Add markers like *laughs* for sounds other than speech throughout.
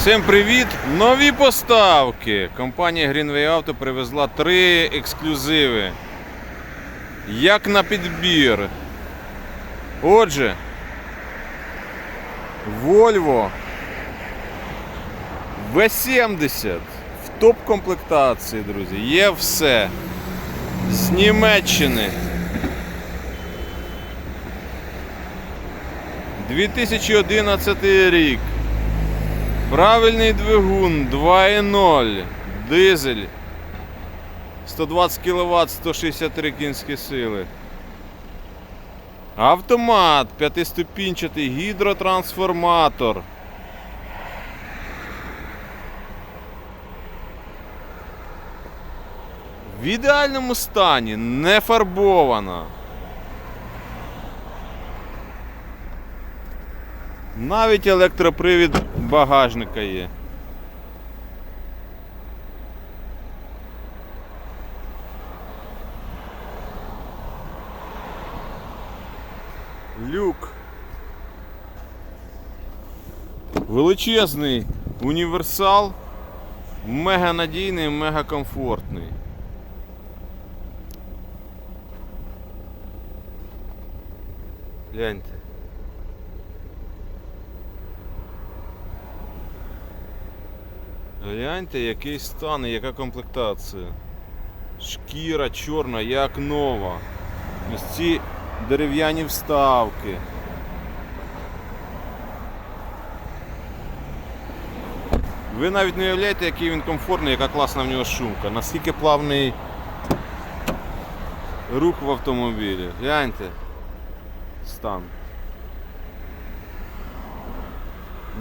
Всім привіт! Нові поставки. Компанія Greenway Auto привезла три ексклюзиви. Як на підбір. Отже, Volvo V70 в топ-комплектації, друзі. Є все. З Німеччини. 2011 рік. Правильний двигун 2.0, дизель 120 кВт, 163 кінські сили. Автомат, п'ятиступінчатий гідротрансформатор. В ідеальному стані, не фарбована. Навіть електропривід багажника є. Люк. Величезний універсал. Мега надійний, мега комфортний. Гляньте. Гляньте, який стан і яка комплектація. Шкіра чорна, як нова. Ось ці дерев'яні вставки. Ви навіть не уявляєте, який він комфортний, яка класна в нього шумка. Наскільки плавний рух в автомобілі. Гляньте. Стан.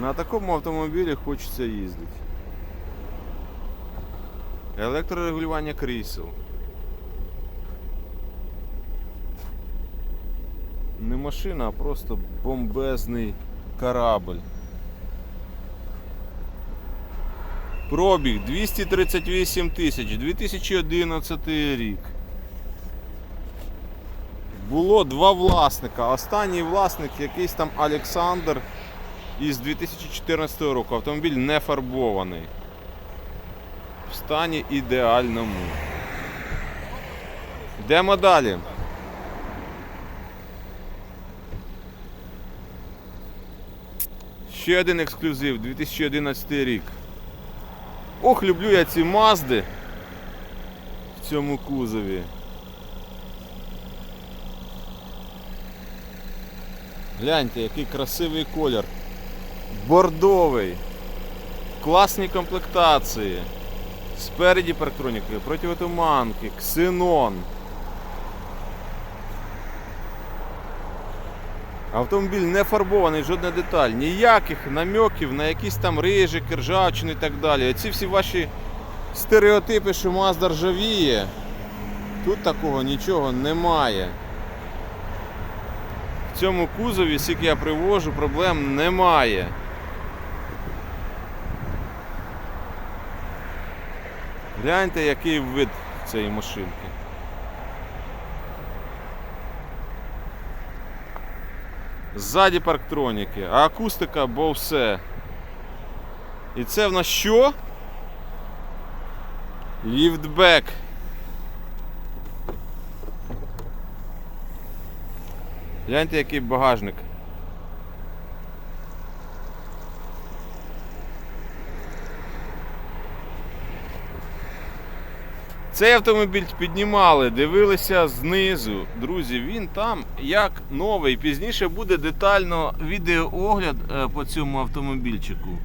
На такому автомобілі хочеться їздити. Електрорегулювання крісел. Не машина, а просто бомбезний корабль. Пробіг 238 тисяч, 2011 рік. Було два власника. Останній власник якийсь там Олександр із 2014 року. Автомобіль не фарбований. В стані ідеальному. Йдемо далі. Ще один ексклюзив 2011 рік. Ох, люблю я ці мазди в цьому кузові. Гляньте, який красивий колір. Бордовий. Класні комплектації. Спереді парктроніки, противотуманки, ксенон. Автомобіль не фарбований, жодна деталь, ніяких намеків на якісь там рижики, ржавчини і так далі. Оці всі ваші стереотипи, що Mazda ржавіє, тут такого нічого немає. В цьому кузові, скільки я привожу, проблем немає. Гляньте, який вид цієї машинки. Ззаді парктроніки, а акустика бо все. І це в нас що? Ліфтбек. Гляньте, який багажник. Цей автомобіль піднімали, дивилися знизу. Друзі, він там як новий. Пізніше буде детально відеоогляд е, по цьому автомобільчику.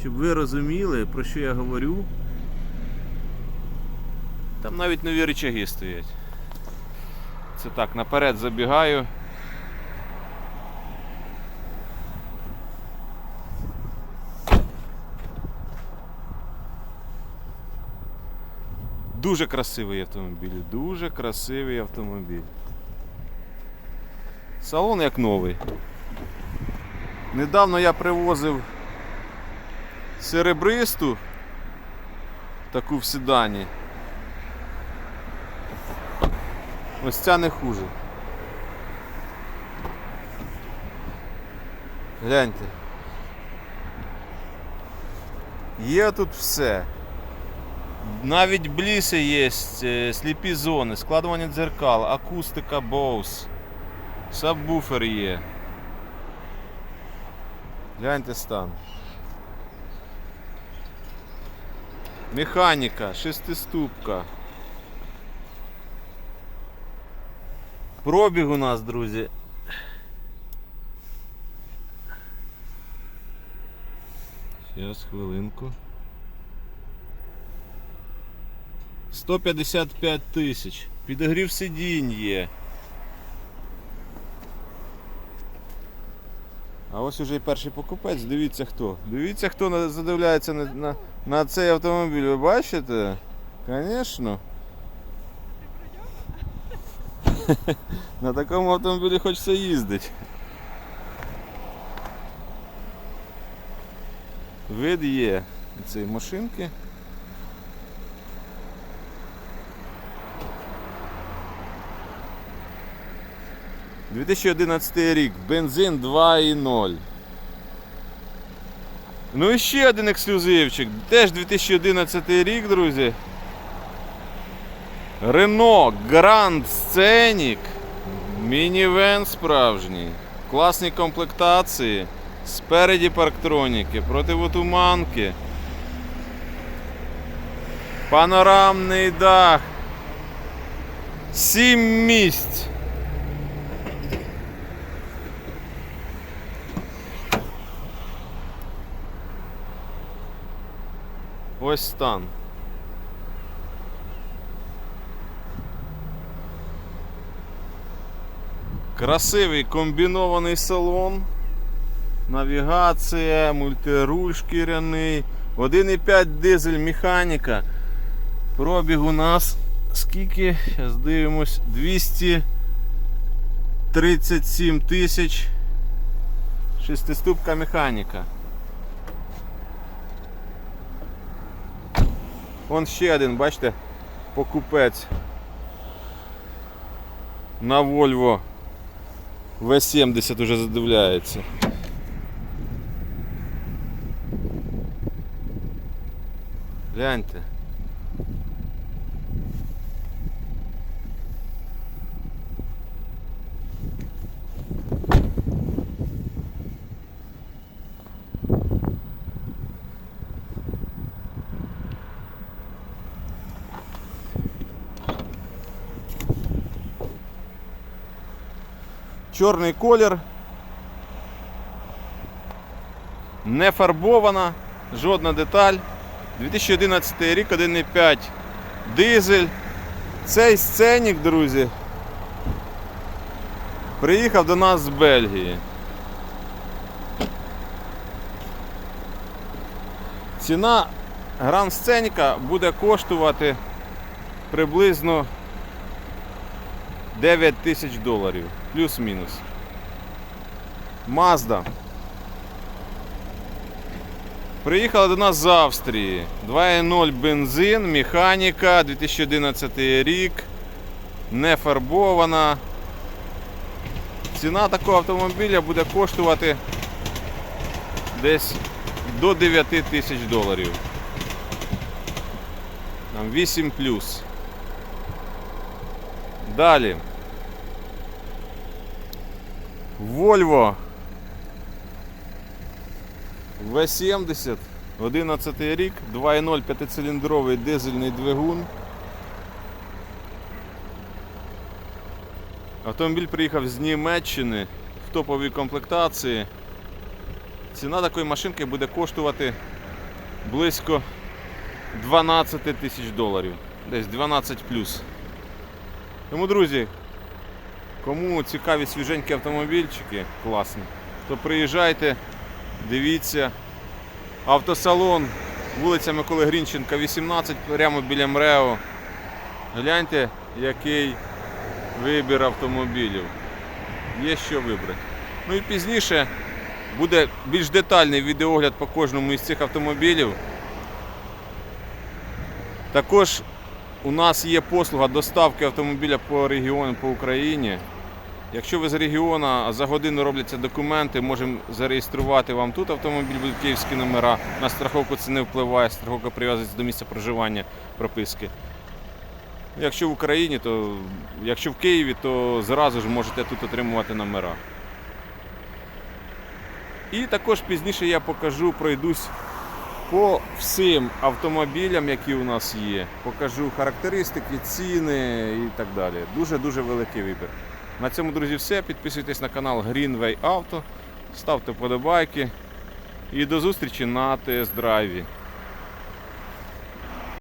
Щоб ви розуміли, про що я говорю. Там навіть нові речаги стоять. Це так, наперед забігаю. Дуже красивий автомобіль, дуже красивий автомобіль. Салон як новий. Недавно я привозив серебристу таку в седані. Ось ця не хуже. Гляньте. Є тут все. Навіть бліси є, е, сліпі зони, складування дзеркал, акустика Bose, сабвуфер є. Гляньте стан. Механіка, шестиступка. Пробіг у нас, друзі. Зараз хвилинку. 155 тисяч. Підогрів сидінь є. А ось уже і перший покупець, дивіться хто. Дивіться, хто задивляється на, на, на цей автомобіль. Ви бачите? Звісно. *laughs* На такому автомобілі хочеться їздити. Вид є цієї машинки. – 2011 рік, бензин 2.0. Ну і ще один ексклюзивчик. Теж 2011 рік, друзі. Renault Grand Scenic. Мінівен справжній. Класні комплектації. Спереді парктроніки, противотуманки. Панорамний дах. Сім місць. Ось стан. Красивий комбінований салон. Навігація, мультируль шкіряний, 1,5 дизель механіка. Пробіг у нас скільки? Зараз дивимось 237 тисяч. Шестиступка механіка. Вон ще один, бачите, покупець на Volvo V70 уже задивляється. Гляньте. Чорний колір. Не фарбована, жодна деталь. 2011 рік 1,5 дизель. Цей сценік, друзі, приїхав до нас з Бельгії. Ціна гран сценіка буде коштувати приблизно 9 тисяч доларів. Плюс-мінус. Mazda. Приїхала до нас з Австрії. 2.0 бензин, механіка, 2011 рік. Не фарбована. Ціна такого автомобіля буде коштувати десь до 9 тисяч доларів. Там 8 плюс. Далі. Volvo V70, 11 рік, 2.0 п'ятициліндровий дизельний двигун. Автомобіль приїхав з Німеччини в топовій комплектації. Ціна такої машинки буде коштувати близько 12 тисяч доларів. Десь 12 плюс. Тому, друзі, кому цікаві свіженькі автомобільчики, класні, то приїжджайте, дивіться. Автосалон, вулиця Миколи Грінченка, 18, прямо біля МРЕО. Гляньте, який вибір автомобілів. Є що вибрати. Ну і пізніше буде більш детальний відеогляд по кожному із цих автомобілів. Також у нас є послуга доставки автомобіля по регіону по Україні. Якщо ви з регіону, за годину робляться документи, можемо зареєструвати вам тут автомобіль, будуть київські номера. На страховку це не впливає, страховка прив'язується до місця проживання прописки. Якщо в Україні, то якщо в Києві, то зразу ж можете тут отримувати номера. І також пізніше я покажу, пройдусь по всім автомобілям, які у нас є. Покажу характеристики, ціни і так далі. Дуже-дуже великий вибір. На цьому, друзі, все. Підписуйтесь на канал Greenway Auto, ставте вподобайки. І до зустрічі на тест-драйві.